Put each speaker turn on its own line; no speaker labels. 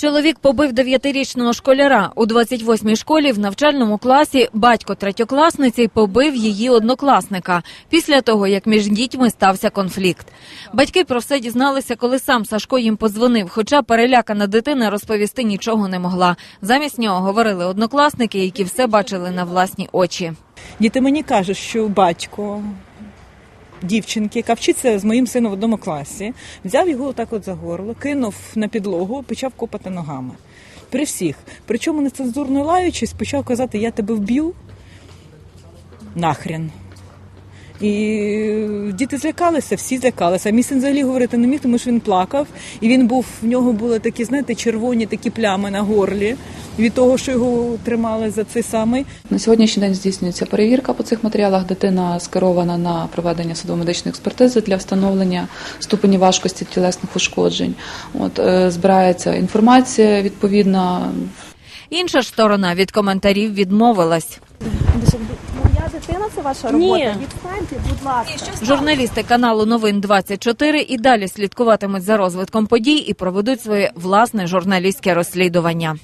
Чоловік побив дев'ятирічного школяра у 28-й школі в навчальному класі. Батько третьокласниці побив її однокласника після того, як між дітьми стався конфлікт. Батьки про все дізналися, коли сам Сашко їм подзвонив. Хоча перелякана дитина розповісти нічого не могла. Замість нього говорили однокласники, які все бачили на власні очі.
Діти мені кажуть, що батько дівчинки, яка вчиться з моїм сином в одному класі, взяв його отак от за горло, кинув на підлогу, почав копати ногами. При всіх. Причому нецензурно лаючись, почав казати, я тебе вб'ю нахрен. І діти злякалися, всі злякалися. Мій син взагалі говорити не міг, тому що він плакав. І він був, в нього були такі, знаєте, червоні такі плями на горлі від того, що його тримали за цей самий.
На сьогоднішній день здійснюється перевірка по цих матеріалах. Дитина скерована на проведення судово-медичної експертизи для встановлення ступені важкості тілесних ушкоджень. От е, збирається інформація відповідна.
Інша ж сторона від коментарів відмовилась.
Моя дитина це ваша робота. Відстаньте, будь ласка.
Журналісти каналу Новин 24 і далі слідкуватимуть за розвитком подій і проведуть своє власне журналістське розслідування.